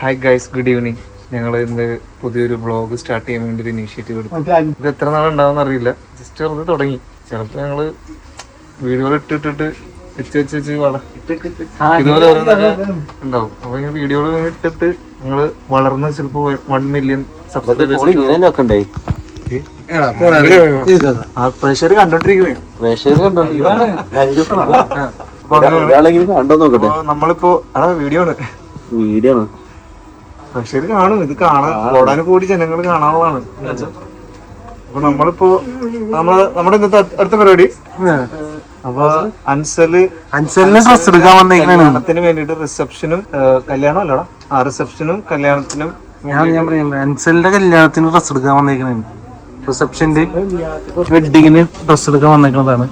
Hi guys good evening ഞങ്ങൾ ഇന്ന് പുതിയൊരു ബ്ലോഗ് സ്റ്റാർട്ട് ചെയ്യാൻ വേണ്ടി ഒരു ഇനീഷ്യേറ്റീവ് എടുത്തു ഇത് എത്ര നാൾ നാളുണ്ടാവും അറിയില്ല. ജസ്റ്റ് വെറുതെ തുടങ്ങി. ചിലപ്പോൾ ഞങ്ങൾ വീഡിയോകൾ ഇട്ടിട്ടിട്ട് വെച്ച് വെച്ച് വെച്ച് വള ഇതുപോലെ ഓരോന്നൊക്കെ ഉണ്ടാവും. അപ്പൊ ഇങ്ങനെ വീഡിയോകൾ ഇട്ടിട്ട് ഞങ്ങൾ വളർന്ന് ചിലപ്പോ വൺ മില്യൺ സബ്സ്ക്രൈബേഴ്സ് പ്രഷർ കണ്ടോണ്ടിരിക്കുന്നേ. കണ്ടോ നോക്കട്ടെ. നമ്മളിപ്പോ അടാ വീഡിയോ ആണ്. വീഡിയോ ആണ്. പ്രഷർ കാണും. ഇത് കാണാൻ ഓടാനും കൂടി ജനങ്ങൾ കാണാനുള്ളതാണ്. അപ്പൊ നമ്മളിപ്പോ നമ്മൾ നമ്മുടെ ഇന്നത്തെ അടുത്ത- പരിപാടി. അപ്പൊ അൻസൽ അൻസലിന് ഡ്രസ് എടുക്കാൻ വന്നേക്കണേ കല്യാണത്തിന് വേണ്ടിട്ട് റിസപ്ഷനും കല്യാണം അല്ലടാ. ആ റിസപ്ഷനും കല്യാണത്തിനും ഞാൻ ഞാൻ പറയാം അൻസലിന്റെ കല്യാണത്തിന് ഡ്രസ് എടുക്കാൻ വന്നേക്കണേ റിസപ്ഷന്റെ വെഡിങ്ങിന് ഡ്രസ് എടുക്കാൻ വന്നേക്കുന്നതാണ്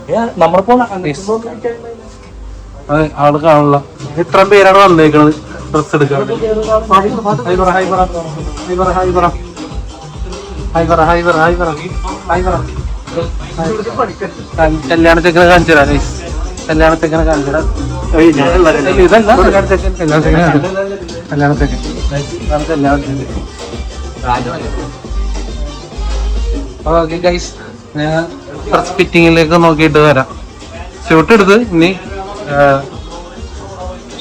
അത് ആൾ കാണില്ല ഇത്രയും പേരാണ് വന്നേക്കണത്. ഡ്രസ് എടുക്കാൻ കല്യാണച്ചെക്കനെ കാണിച്ചു തരാം കല്യാണച്ചെക്കനെ ഓക്കെ ഗൈസ് ഞാൻ ഫിറ്റിങ്ങിലേക്ക് നോക്കിയിട്ട് വരാം. ഷൂട്ട് എടുത്ത് ഇനി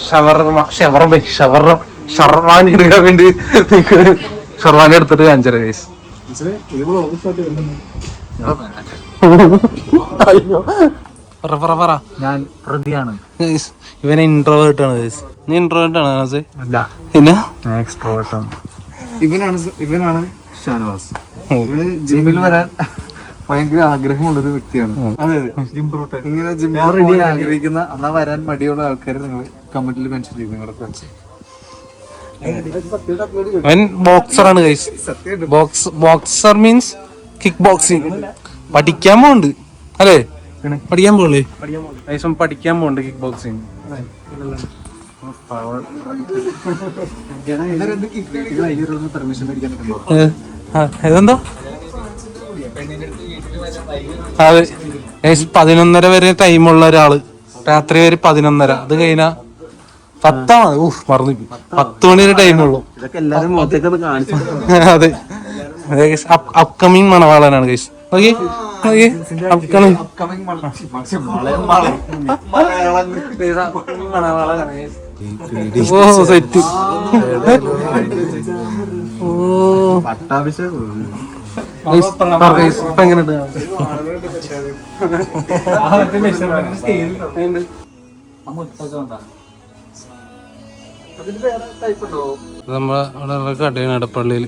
ഷവർമ ഷവർമ ഷവർമ ഷർവാനി എടുക്കാൻ വേണ്ടി ഷർവാനി എടുത്തിട്ട് കാണിച്ചത് ഗൈസ് പറ പറ പറ. ഞാൻ പ്രതിയാണ്. ഇവനെ ഇൻട്രോവേർട്ട് ആണ് ഗൈസ് നീ ഇൻട്രോവേർട്ട് ആണ് അല്ല. പിന്നെ? ആണ്. ഇവനാണ് ഇവനാണ് ഷാനവാസ്. ഇവന് ജിമ്മിൽ വരാൻ ഭയങ്കര ആഗ്രഹമുള്ളൊരു വ്യക്തിയാണ്. അതെ അതെ. ഇങ്ങനെ ജിമ്മിൽ ആഗ്രഹിക്കുന്ന അന്നാ വരാൻ മടിയുള്ള ആൾക്കാരെ നിങ്ങൾ കമന്റിൽ മെൻഷൻ ചെയ്യും നിങ്ങളുടെ ഫ്രണ്ട്സ് അവൻ ബോക്സർ ആണ് guys box boxer means kick boxing പഠിക്കാൻ പോണ്ട് അല്ലേ? പഠിക്കാൻ ഗൈസ് പഠിക്കാൻ പോണ്ട് കിക്ക് ബോക്സിങ് ഇതെന്താ അതെ പതിനൊന്നര വരെ ടൈമുള്ള ഒരാൾ. രാത്രി വരെ പതിനൊന്നര. അത് കഴിഞ്ഞാ പത്താണ് ഊഹ് മറന്നു പത്ത് മണി വരെ ടൈമുള്ളൂ അതെ. അപ്കമിങ് മണവാളനാണ് കൈസ് നോക്കി ഓ സെറ്റ്. ഓ. എങ്ങനെ നമ്മളെ അവിടെ കടയാണ് ഇടപ്പള്ളിയിൽ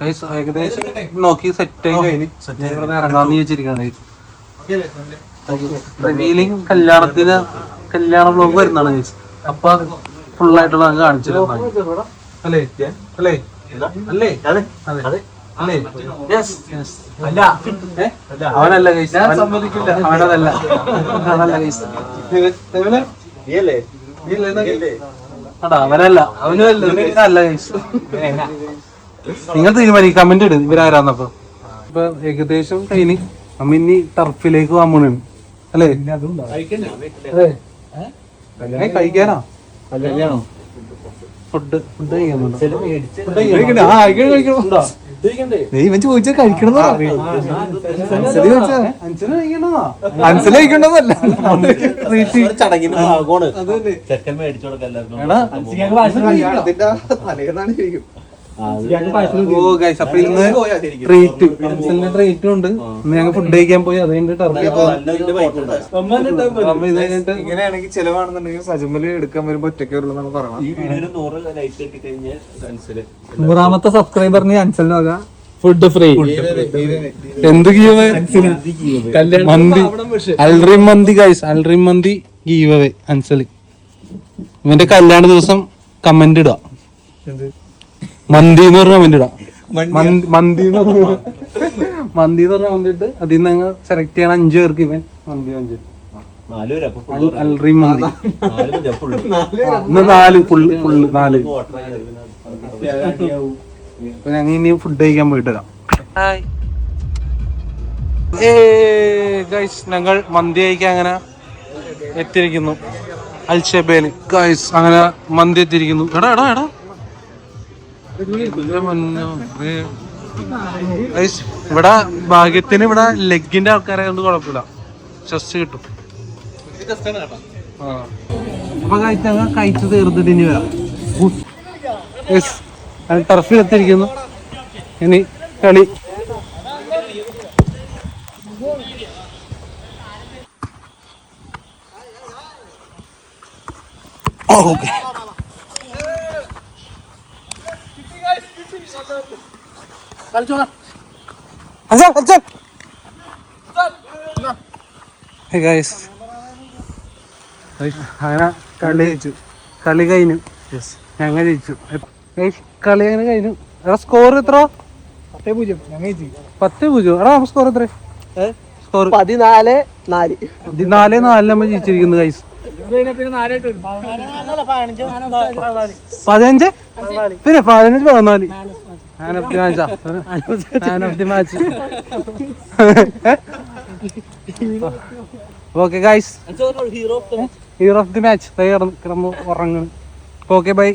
ഗൈസ്, ഏകദേശം നോക്കി സെറ്റ് ആയി കഴിഞ്ഞ്. ഞാൻ ഇവിടെ ഇറങ്ങാന്ന് ചോദിച്ചിരിക്കാണ് റിവീലിംഗ് കല്യാണത്തിന് കല്യാണ ബ്ലോഗ് വരുന്നതാണ് അപ്പൊ ഞാൻ കാണിച്ചിരുന്നു അല്ലേ അല്ലേ? അല്ലേ? അതെ. അല്ല? അവനല്ല ഞാൻ സമ്മതിക്കില്ല. അവനതല്ല. അവനല്ല അവനല്ല. അവനും അല്ല. നിങ്ങൾ തീരുമാനിക്കും. കമന്റ് ഇട്. ഇവരാരാന്നപ്പോ. ഇപ്പൊ ഏകദേശം കഴിഞ്ഞ്. നമ്മ ഇനി ടർഫിലേക്ക് പോകാൻ അല്ലേ? അല്ലേ? കഴിക്കാനാ? ഫുഡ് ഫുഡ് കഴിക്കാൻ ആ കഴിക്കണോ ഇവൻ ചോദിച്ചാ കഴിക്കണം? അൻസല കഴിക്കണ്ടതല്ല ചടങ്ങിന് ഭാഗമാണ്. ചെക്കൻ മേടിച്ചു കൊടുക്കാം എല്ലാവർക്കും ഓ ഗൈസ് അപ്പൊ ഇന്ന് ട്രീറ്റ് അൻസലിന്റെ ട്രീറ്റും ഉണ്ട്. ഇന്ന് ഞങ്ങൾ ഫുഡ് കഴിക്കാൻ പോയി. അത് കഴിഞ്ഞിട്ട് ടർഫിൽ അപ്പൊ ഇത് കഴിഞ്ഞിട്ട് ഇങ്ങനെയാണെങ്കിൽ ചെലവാണെന്നുണ്ടെങ്കിൽ സജുമൽ എടുക്കാൻ വരുമ്പോ ഒറ്റയ്ക്ക് വരുള്ളൂ പറയാം നൂറാമത്തെ സബ്സ്ക്രൈബറിന് അൻസലിനാകാം ഫുഡ് ഫ്രീ എന്ത് give mandi. Al Rim mandi guys Al Rim mandi give away Ansali. ഇവന്റെ കല്യാണ ദിവസം കമന്റ് ഇടാ മന്തി എന്ന് പറഞ്ഞ ഇടാ. മന്തി- മന്തി എന്ന് പറഞ്ഞ മന്തി എന്ന് പറഞ്ഞ ഇട്ട് അതിൽ നിന്ന് ഞങ്ങൾ സെലക്ട് ചെയ്യണം അഞ്ചു പേർക്ക് ഇവൻ മന്തി അൽറിം മന്തി. ഇന്ന് നാല് ഫുള്ള് ഫുള്ള് നാല്. അപ്പൊ ഞങ്ങൾ ഇനി ഫുഡ് കഴിക്കാൻ പോയിട്ട് വരാം. ഗൈസ് ഞങ്ങൾ മന്തി കഴിക്കാൻ അങ്ങനെ എത്തിയിരിക്കുന്നു. അൽഷബേൽ. ഗൈസ് അങ്ങനെ മന്തി എത്തിയിരിക്കുന്നു. എടാ എടാ എടാ. ഇവിടെ ഭാഗ്യത്തിന് ഇവിടെ ലെഗിന്റെ ആൾക്കാരെ കൊണ്ട് കുഴപ്പമില്ല. സ്ട്രെസ് കിട്ടും. അപ്പൊ കഴിച്ച കഴിച്ചു തീർത്തിട്ട് ഇനി വരാം. ടർഫിൽ എത്തിയിരിക്കുന്നു ഇനി കളി. ഓക്കെ അങ്ങനെ കളി ജയിച്ചു. കളി കഴിഞ്ഞു. ഞങ്ങൾ ജയിച്ചു. കളി അങ്ങനെ കഴിഞ്ഞു. എടാ സ്കോർ എത്ര പത്തേ പൂജ്യം. പത്ത് പൂജ്യം. എടാ സ്കോർ എത്ര സ്കോർ പതിനാല് നാല്. പതിനാല് നാലിന് നമ്മൾ ജയിച്ചിരിക്കുന്നു ഗൈസ് പതിനഞ്ച്? പിന്നെ പതിനഞ്ച് പതിനാല്. Man of the മാച്ചാ man of the match okay guys hero of the match കിടന്ന് ഉറങ്ങുന്നു. Okay bye